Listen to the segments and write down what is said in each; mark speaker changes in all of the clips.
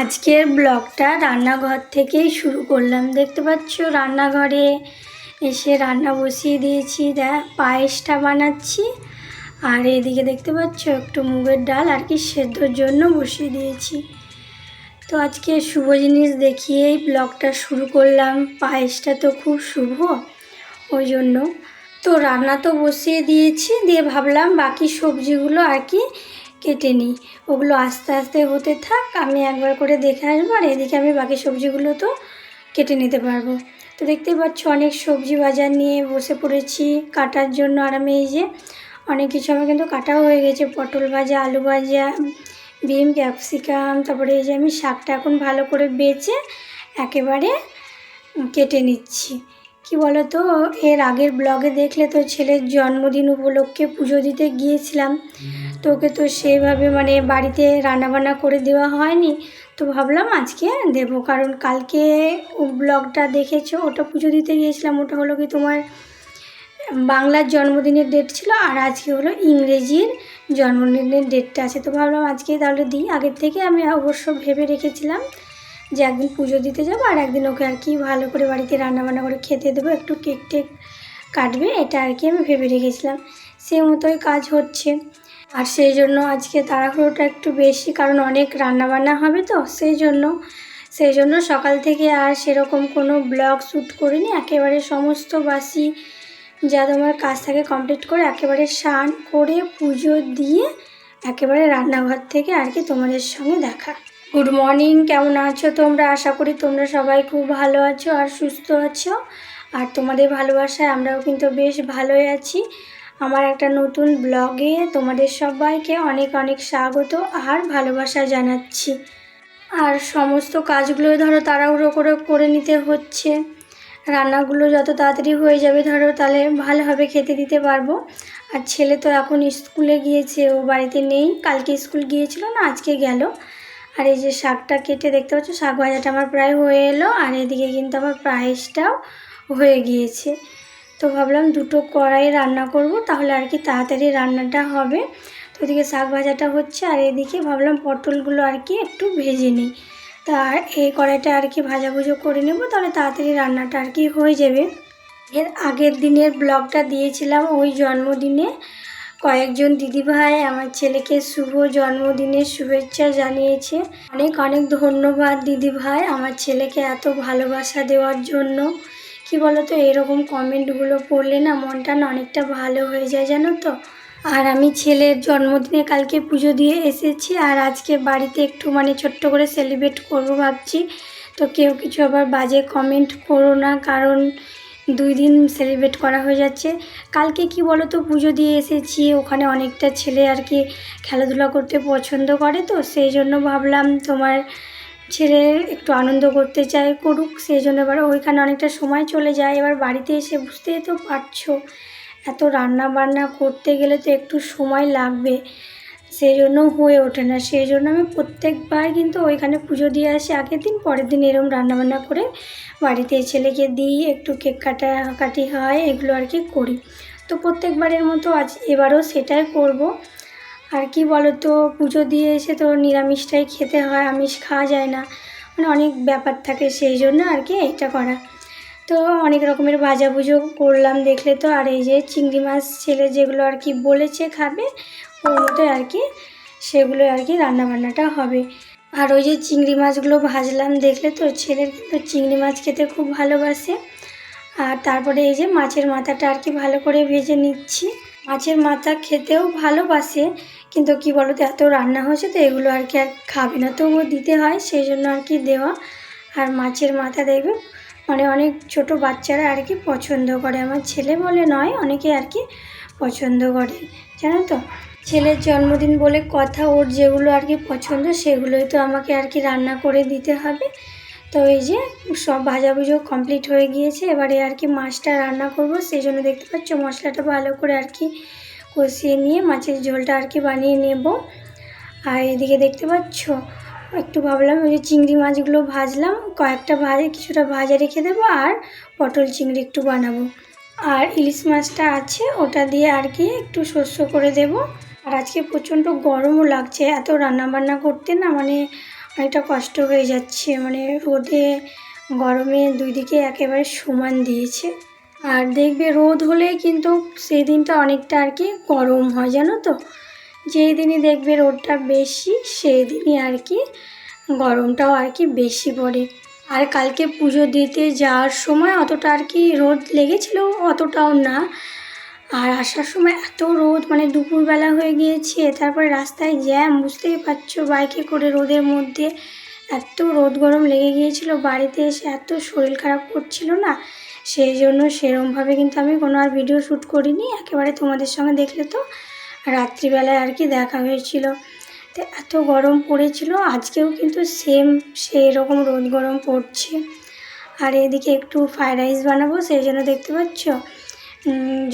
Speaker 1: আজকের ব্লগটা রান্নাঘর থেকেই শুরু করলাম। দেখতে পাচ্ছ রান্নাঘরে এসে রান্না বসিয়ে দিয়েছি। দেখ, পায়েসটা বানাচ্ছি। আর এদিকে দেখতে পাচ্ছ একটু মুগের ডাল আর কি সেদ্ধর জন্য বসিয়ে দিয়েছি। তো আজকে শুভ জিনিস দেখিয়েই ব্লগটা শুরু করলাম। পায়েসটা তো খুব শুভ, ওই জন্য। তো রান্না তো বসিয়ে দিয়েছি, দিয়ে ভাবলাম বাকি সবজিগুলো আর কি কেটে নিই। ওগুলো আস্তে আস্তে হতে থাক, আমি একবার করে দেখে আসব আর এদিকে আমি বাকি সবজিগুলো তো কেটে নিতে পারব। তো দেখতেই পাচ্ছ অনেক সবজি বাজার নিয়ে বসে পড়েছি কাটার জন্য। আর আমি এই যে অনেক কিছু আমার কিন্তু কাটাও হয়ে গেছে। পটল ভাজা, আলু ভাজা, বিম, ক্যাপসিকাম, তারপরে এই যে আমি শাকটা এখন ভালো করে বেচে একেবারে কেটে নিচ্ছি। কি বলো তো এর আগের ব্লগে দেখলে তো ছেলের জন্মদিন উপলক্ষে পুজো দিতে গিয়েছিলাম। তো ওকে তো সেভাবে মানে বাড়িতে রান্নাবান্না করে দেওয়া হয়নি। তো ভাবলাম আজকে দেবো, কারণ কালকে ও ব্লগটা দেখেছ, ওটা পুজো দিতে গিয়েছিলাম, ওটা হলো কি তোমার বাংলার জন্মদিনের ডেট ছিল আর আজকে হলো ইংরেজির জন্মদিনের ডেটটা আছে। তো ভাবলাম আজকে তাহলে দিই। আগের থেকে আমি অবশ্য ভেবে রেখেছিলাম। যে একদিন পুজো দিতে যাব আর একদিন ওকে আর কি ভালো করে বাড়িতে রান্নাবান্না করে খেতে দেবো, একটু কেক টেক কাটবে, এটা আর কি আমি ভেবে রেখেছিলাম। সেই মতোই কাজ হচ্ছে। আর সেই জন্য আজকে তাড়াহুড়োটা একটু বেশি, কারণ অনেক রান্নাবান্না হবে তো, সেই জন্য সেই জন্য সকাল থেকে আর সেরকম কোনো ব্লগ শ্যুট করিনি। একেবারে সমস্ত বাসি যা তোমার কাজ থাকে কমপ্লিট করে একেবারে স্নান করে পুজো দিয়ে একেবারে রান্নাঘর থেকে আর কি তোমাদের সঙ্গে দেখা। গুড মর্নিং কেমন আছো তোমরা? আশা করি তোমরা সবাই খুব ভালো আছো আর সুস্থ আছো। আর তোমাদের ভালোবাসায় আমরাও কিন্তু বেশ ভালোই আছি। আমার একটা নতুন ব্লগে তোমাদের সবাইকে অনেক অনেক স্বাগত আর ভালোবাসা জানাচ্ছি। আর সমস্ত কাজগুলো ধরো তাড়াহুড়ো করে করে নিতে হচ্ছে। রান্নাগুলো যত তাড়াতাড়ি হয়ে যাবে ধরো তাহলে ভালোভাবে খেতে দিতে পারব। আর ছেলে তো এখন স্কুলে গিয়েছে, ও বাড়িতে নেই। কালকে স্কুল গিয়েছিল না, আজকে গেল। আর এই যে শাকটা কেটে দেখতে পাচ্ছ, শাক ভাজাটা আমার প্রায় হয়ে এলো, আর এদিকে কিন্তু আমার পায়েসটাও হয়ে গিয়েছে। তো ভাবলাম দুটো কড়াই রান্না করব, তাহলে আর কি তাড়াতাড়ি রান্নাটা হবে। তো ওদিকে শাক ভাজাটা হচ্ছে, আর এদিকে ভাবলাম পটলগুলো আর কি একটু ভেজে নিই। তা এই কড়াইটা আর কি ভাজাভুজো করে নেব, তাহলে তাড়াতাড়ি রান্নাটা আর কি হয়ে যাবে। এর আগের দিনের ব্লগটা দিয়েছিলাম ওই জন্মদিনে কয়েকজন দিদিভাই আমার ছেলেকে শুভ জন্মদিনের শুভেচ্ছা জানিয়েছে। অনেক অনেক ধন্যবাদ দিদিভাই আমার ছেলেকে এত ভালোবাসা দেওয়ার জন্য। কি বলো তো এরকম কমেন্টগুলো পড়লে না মনটা না অনেকটা ভালো হয়ে যায় জানো তো? আর আমি ছেলের জন্মদিনে কালকে পুজো দিয়ে এসেছি আর আজকে বাড়িতে একটু মানে ছোট্ট করে সেলিব্রেট করব ভাবছি। তো কেউ কিছু আবার বাজে কমেন্ট করো না, কারণ দুই দিন সেলিব্রেট করা হয়ে যাচ্ছে। কালকে কি বলো তো পুজো দিয়ে এসেছি, ওখানে অনেকটা ছেলে আর কি খেলাধুলা করতে পছন্দ করে তো, সেই জন্য ভাবলাম তোমার ছেলে একটু আনন্দ করতে চায় করুক, সেই জন্য এবার ওইখানে অনেকটা সময় চলে যায়। এবার বাড়িতে এসে বুঝতেই তো পারছ, এত রান্না বান্না করতে গেলে তো একটু সময় লাগবে, সেই জন্য হয়ে ওঠে না। সেই জন্য আমি প্রত্যেকবার কিন্তু ওইখানে পুজো দিয়ে আসি, আগের দিন, পরের দিন এরম রান্নাবান্না করে বাড়িতে ছেলেকে দিই, একটু কেক কাটা, কাটি হয়, এগুলো আর কি করি। তো প্রত্যেকবারের মতো আজ এবারও সেটাই করব। আর কি বলো তো পুজো দিয়ে এসে তো নিরামিষটাই খেতে হয়, আমিষ খাওয়া যায় না। মানে অনেক ব্যাপার থাকে সেই জন্য আর কি এটা করা। তো অনেক রকমের ভাজা ভুজো করলাম দেখলে তো, আর এই যে চিংড়ি মাছ ছেলে যেগুলো আর কি বলেছে খাবে, ওর মতো আর কি সেগুলো আর কি রান্নাবান্নাটা হবে। আর ওই যে চিংড়ি মাছগুলো ভাজলাম, দেখলে তো ছেলের কিন্তু চিংড়ি মাছ খেতে খুব ভালোবাসে। আর তারপরে এই যে মাছের মাথাটা আর কি ভালো করে ভেজে নিচ্ছি। মাছের মাথা খেতেও ভালোবাসে, কিন্তু কি বলো তো এত রান্না হয়েছে তো এগুলো আর কি আর খাবে না, তবুও দিতে হয়, সেই জন্য আর কি দেওয়া। আর মাছের মাথা দেখবে মানে অনেক ছোট বাচ্চারা আর কি পছন্দ করে। আমার ছেলে বলে নয়, অনেকে আর কি পছন্দ করে, জানো তো? ছেলের জন্মদিন বলে কথা, ওর যেগুলো আর কি পছন্দ সেগুলোই তো আমাকে আর কি রান্না করে দিতে হবে। তো এই যে সব ভাজাভুজো কমপ্লিট হয়ে গিয়েছে, এবারে আর কি মাছটা রান্না করব। সেই জন্য দেখতে পাচ্ছ মশলাটা ভালো করে আর কি কষিয়ে নিয়ে মাছের ঝোলটা আর কি বানিয়ে নেব। আর এদিকে দেখতে পাচ্ছ, একটু ভাবলাম ওই যে চিংড়ি মাছগুলো ভাজলাম, কয়েকটা ভাজে, কিছুটা ভাজা রেখে দেবো আর পটল চিংড়ি একটু বানাবো। আর ইলিশ মাছটা আছে, ওটা দিয়ে আর কি একটু শস্য করে দেব। আর আজকে প্রচণ্ড গরমও লাগছে, এত রান্নাবান্না করতে না মানে অনেকটা কষ্ট হয়ে যাচ্ছে মানে রোদে গরমে দুই দিকে একেবারে সমান দিয়েছে। আর দেখবে রোদ হলে কিন্তু সেই দিনটা অনেকটা আর কি গরম হয়, জানো তো? যেই দিনই দেখবে রোদটা বেশি, সেই দিনই আর কি গরমটাও আর কি বেশি পড়ে। আর কালকে পুজো দিতে যাওয়ার সময় অতটা আর কি রোদ লেগেছিল, অতটাও না। আর আসার সময় এত রোদ মানে দুপুরবেলা হয়ে গিয়েছে, তারপরে রাস্তায় জ্যাম, বুঝতেই পারছ বাইকে করে রোদের মধ্যে। এত রোদ গরম লেগে গিয়েছিল বাড়িতে এসে, এত শরীর খারাপ করছিল না? সেই জন্য সেরমভাবে কিন্তু আমি কোনো আর ভিডিও শ্যুট করিনি, একেবারে তোমাদের সঙ্গে দেখলে তো রাত্রিবেলায় আর কি দেখা হয়েছিল। তো এত গরম পড়েছিল, আজকেও কিন্তু সেম সেই রকম রোদ গরম পড়ছে। আর এদিকে একটু ফ্রাইড রাইস বানাবো, সেই জন্য দেখতে পাচ্ছ?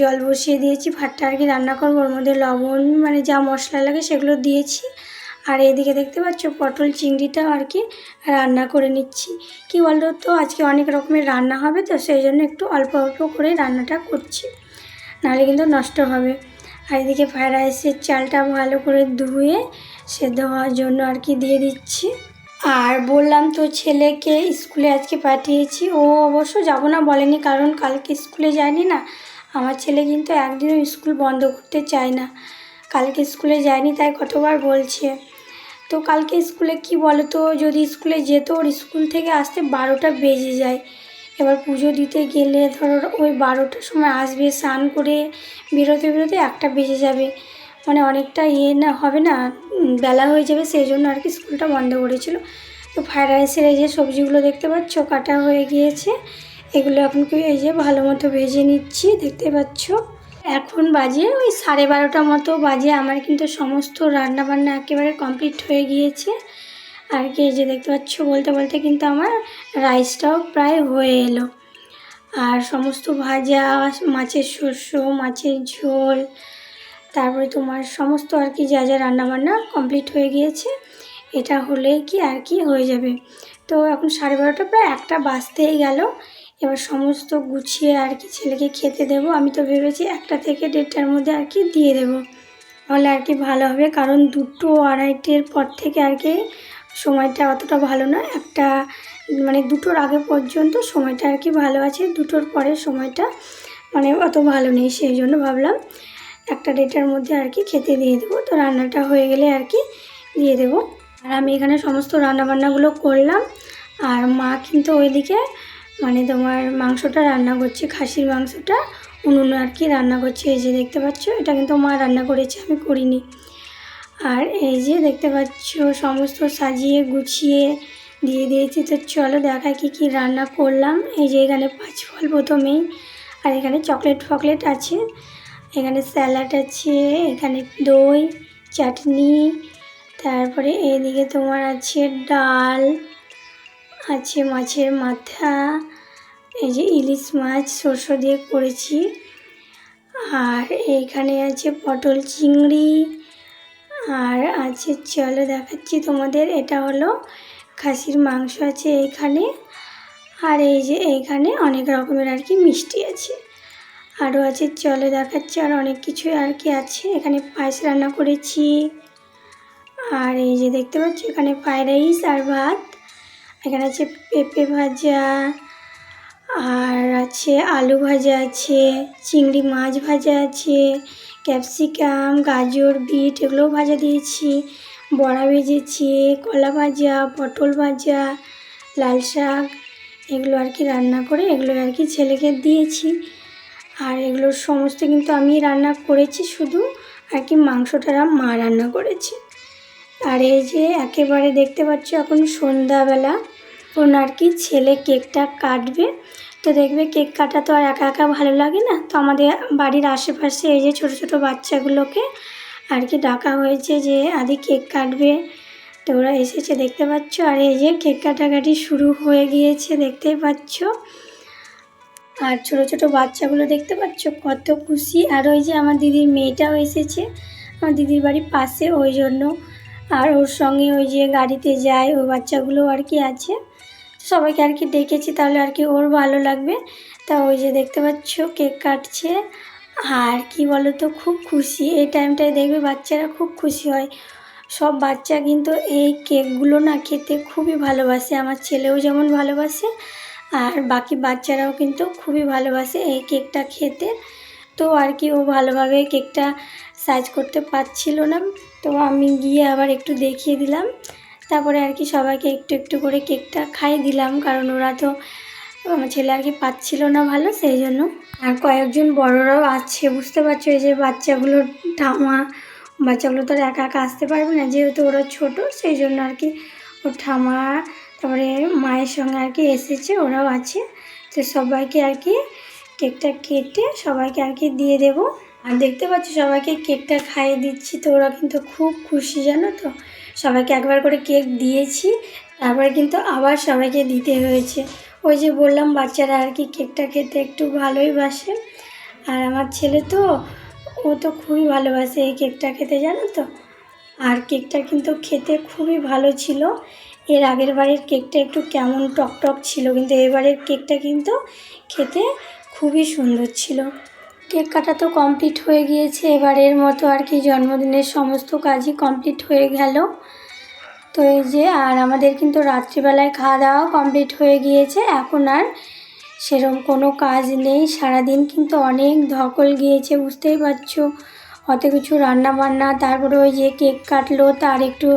Speaker 1: জল বসিয়ে দিয়েছি, ভাতটা আর কি রান্না করব। ওর মধ্যে লবণ মানে যা মশলা লাগে সেগুলো দিয়েছি। আর এদিকে দেখতে পাচ্ছ পটল চিংড়িটাও আর কি রান্না করে নিচ্ছি। কি বলতো, তো আজকে অনেক রকমের রান্না হবে, তো সেই জন্য একটু অল্প অল্প করে রান্নাটা করছি। নাহলে কিন্তু নষ্ট হবে। আর এদিকে ফ্রাইড রাইসের চালটা ভালো করে ধুয়ে সেদ্ধ হওয়ার জন্য আর কি দিয়ে দিচ্ছি। আর বললাম তো ছেলেকে স্কুলে আজকে পাঠিয়েছি। ও অবশ্য যাব না বলেনি, কারণ কালকে স্কুলে যায়নি না। আমার ছেলে কিন্তু একদিনও স্কুল বন্ধ করতে চায় না। কালকে স্কুলে যায়নি, তাই কতবার বলছে। তো কালকে স্কুলে কি বলো তো যদি স্কুলে যেত ওর স্কুল থেকে আসতে বারোটা বেজে যায়। এবার পুজো দিতে গেলে ধরো ওই বারোটার সময় আসবে, স্নান করে বেরোতে বেরোতে একটা বেজে যাবে। মানে অনেকটা ইয়ে না, হবে না বেলা হয়ে যাবে, সেই জন্য আর কি স্কুলটা বন্ধ করেছিল। তো ফ্রাইড রাইসের এই যে সবজিগুলো দেখতে পাচ্ছ, কাটা হয়ে গিয়েছে। এগুলো এখন কি এই যে ভালো মতো ভেজে নিচ্ছি, দেখতে পাচ্ছ? এখন বাজে ওই সাড়ে বারোটা মতো বাজে, আমার কিন্তু সমস্ত রান্না বান্না একেবারে কমপ্লিট হয়ে গিয়েছে। আর কি যে দেখতে পাচ্ছ, বলতে বলতে কিন্তু আমার রাইসটাও প্রায় হয়ে এলো। আর সমস্ত ভাজা, মাছের শস্য মাছের ঝোল, তারপরে তোমার সমস্ত আর কি যা যা রান্নাবান্না কমপ্লিট হয়ে গিয়েছে, এটা হলেই কি আর কি হয়ে যাবে। তো এখন সাড়ে বারোটা, প্রায় একটা বাজতেই গেল। এবার সমস্ত গুছিয়ে আর কি ছেলেকে খেতে দেবো। আমি তো ভেবেছি একটা থেকে দেড়টার মধ্যে আর কি দিয়ে দেবো। তাহলে আর কি ভালো হবে, কারণ দুটো আড়াইটের পর থেকে আর কি সময়টা অতটা ভালো না। একটা মানে দুটোর আগে পর্যন্ত সময়টা আর কি ভালো আছে, দুটোর পরে সময়টা মানে অত ভালো নেই, সেই জন্য ভাবলাম একটা ডেটার মধ্যে আর কি খেতে দিয়ে দেবো। তো রান্নাটা হয়ে গেলে আর কি দিয়ে দেবো। আর আমি এখানে সমস্ত রান্নাবান্নাগুলো করলাম, আর মা কিন্তু ওইদিকে মানে তোমার মাংসটা রান্না করছে, খাসির মাংসটা, উনুনে আর কি রান্না করছে, এই যে দেখতে পাচ্ছ, এটা কিন্তু মা রান্না করেছে, আমি করিনি। আর এই যে দেখতে পাচ্ছ, সমস্ত সাজিয়ে গুছিয়ে দিয়ে দিয়েছি, তো চলো দেখা কি কি রান্না করলাম। এই যে এখানে পাঁচ ফল প্রথমেই, আর এখানে চকলেট ফকলেট আছে, এখানে স্যালাড আছে, এখানে দই, চাটনি, তারপরে এদিকে তোমার আছে ডাল আছে মাছের মাথা, এই যে ইলিশ মাছ, সর্ষ দিয়ে করেছি। আর এইখানে আছে পটল চিংড়ি, আর আছে, চলো দেখাচ্ছি তোমাদের, এটা হলো খাসির মাংস আছে এইখানে আর এই যে এইখানে অনেক রকমের আর কি মিষ্টি আছে। আরও আছে, চলে দেখাচ্ছি, আর অনেক কিছু আর কি আছে। এখানে পায়েস রান্না করেছি। আর এই যে দেখতে পাচ্ছি, এখানে ফ্রাইড রাইস আর ভাত। এখানে আছে পেঁপে ভাজা, আর আছে আলু ভাজা আছে, চিংড়ি মাছ ভাজা আছে, ক্যাপসিকাম, গাজর, বিট এগুলোও ভাজা দিয়েছি, বড়া ভেজেছি, কলা ভাজা, পটল ভাজা, লাল শাক, এগুলো আর কি রান্না করে, এগুলো আর কি ছেলেকে দিয়েছি। আর এগুলোর সমস্ত কিন্তু আমি রান্না করেছি শুধু, আর কি মাংসটা মা রান্না করেছে। আর এই যে একেবারে দেখতে পাচ্ছ এখন সন্ধ্যাবেলা কোন আর কি ছেলে কেকটা কাটবে। তো দেখবে কেক কাটা তো আর একা একা ভালো লাগে না। তো আমাদের বাড়ির আশেপাশে এই যে ছোটো ছোটো বাচ্চাগুলোকে আর কি ডাকা হয়েছে যে, আদি কেক কাটবে। তো ওরা এসেছে, দেখতে পাচ্ছ। আর এই যে কেক কাটাকাটি শুরু হয়ে গিয়েছে, দেখতেই পাচ্ছ। আর ছোটো ছোটো বাচ্চাগুলো দেখতে পাচ্ছ, কত খুশি। আর ওই যে আমার দিদির মেয়েটাও এসেছে, আমার দিদির বাড়ির পাশে ওই জন্য। আর ওর সঙ্গে ওই যে গাড়িতে যায়, ওই বাচ্চাগুলো আর কি আছে। সবাইকে আর কি ডেকেছি, তাহলে আর কি ওর ভালো লাগবে। তা ওই যে দেখতে পাচ্ছ, কেক কাটছে। আর কি বলো তো খুব খুশি। এই টাইমটায় দেখবে বাচ্চারা খুব খুশি হয়। সব বাচ্চা কিন্তু এই কেকগুলো না খেতে খুবই ভালোবাসে। আমার ছেলেও যেমন ভালোবাসে, আর বাকি বাচ্চারাও কিন্তু খুবই ভালোবাসে এই কেকটা খেতে। তো আর কি ও ভালোভাবে কেকটা সাইজ করতে পারছিল না। তো আমি গিয়ে আবার একটু দেখিয়ে দিলাম। তারপরে আর কি সবাইকে একটু একটু করে কেকটা খাই দিলাম, কারণ ওরা তো আমার ছেলে আর কি পাচ্ছিল না ভালো, সেই জন্য। আর কয়েকজন বড়রাও আছে, বুঝতে পারছ? এই যে বাচ্চাগুলোর ঠামা বাচ্চাগুলো তো আর একা একা আসতে পারবে না, যেহেতু ওরা ছোট, সেই জন্য আর কি ওর ঠামা তারপরে মায়ের সঙ্গে আর কি এসেছে, ওরাও আছে। তো সবাইকে আর কি কেকটা কেটে সবাইকে আর কি দিয়ে দেব। আর দেখতে পাচ্ছি, সবাইকে কেকটা খাইয়ে দিচ্ছি। তো ওরা কিন্তু খুব খুশি, জানো তো? সবাইকে একবার করে কেক দিয়েছি, তারপরে কিন্তু আবার সবাইকে দিতে হয়েছে। ওই যে বললাম, বাচ্চারা আর কি কেকটা খেতে একটু ভালোই বাসে। আর আমার ছেলে তো, ও তো খুবই ভালোবাসে এই কেকটা খেতে, জানো তো? আর কেকটা কিন্তু খেতে খুবই ভালো ছিল। এর আগের বারের কেকটা একটু কেমন টক টক ছিল, কিন্তু এবারের কেকটা কিন্তু খেতে খুবই সুন্দর ছিল। কেক কাটা তো কমপ্লিট হয়ে গিয়েছে এবারের মতো আর কি জন্মদিনের সমস্ত কাজই কমপ্লিট হয়ে গেল। তো এই যে, আর আমাদের কিন্তু রাত্রিবেলায় খাওয়া দাওয়া কমপ্লিট হয়ে গিয়েছে, এখন আর সেরকম কোনো কাজ নেই। সারাদিন কিন্তু অনেক ধকল গিয়েছে, বুঝতেই পারছ। অত কিছু রান্না বান্না তারপরে ওই যে কেক কাটলো, তার একটু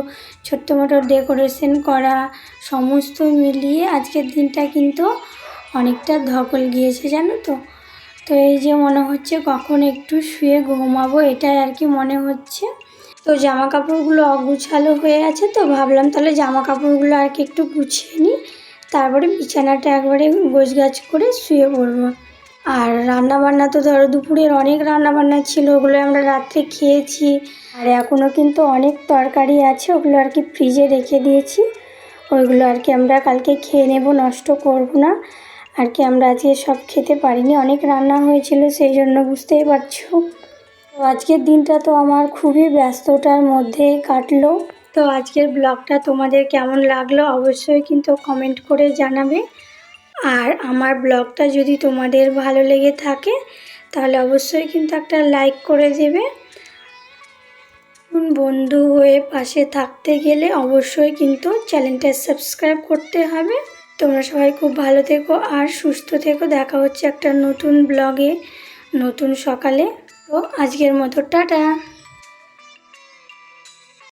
Speaker 1: ছোট্ট মোটো ডেকোরেশন করা, সমস্ত মিলিয়ে আজকের দিনটা কিন্তু অনেকটা ধকল গিয়েছে, জানো তো। তো এই যে মনে হচ্ছে কখন একটু শুয়ে ঘুমাবো, এটাই আর কি মনে হচ্ছে। তো জামা কাপড়গুলো অগুছালো হয়ে আছে তো ভাবলাম তাহলে জামা কাপড়গুলো আর কি একটু গুছিয়ে নিই। তারপরে বিছানাটা একবারে গোছগাছ করে শুয়ে পড়ব। আর রান্না বান্না তো ধরো, দুপুরের অনেক রান্না বান্না ছিল, ওগুলো আমরা রাত্রে খেয়েছি। আর এখনও কিন্তু অনেক তরকারি আছে, ওগুলো আর কি ফ্রিজে রেখে দিয়েছি। ওইগুলো আর কি আমরা কালকে খেয়ে নেব, নষ্ট করব না। আর কি আমরা আজকে সব খেতে পারিনি। অনেক রান্না হয়েছিল, সেই জন্য বুঝতেই পারছ। তো আজকের দিনটা তো আমার খুবই ব্যস্ততার মধ্যেই কাটলো। তো আজকের ব্লগটা তোমাদের কেমন লাগল অবশ্যই কিন্তু কমেন্ট করে জানাবে। আর আমার ব্লগটা যদি তোমাদের ভালো লেগে থাকে, তাহলে অবশ্যই কিন্তু একটা লাইক করে দেবে। বন্ধু হয়ে পাশে থাকতে গেলে অবশ্যই কিন্তু চ্যানেলটা সাবস্ক্রাইব করতে হবে। তোমরা সবাই খুব ভালো থেকো আর সুস্থ থেকো। দেখা হচ্ছে একটা নতুন ব্লগে নতুন সকালে। তো আজকের মতো, টাটা!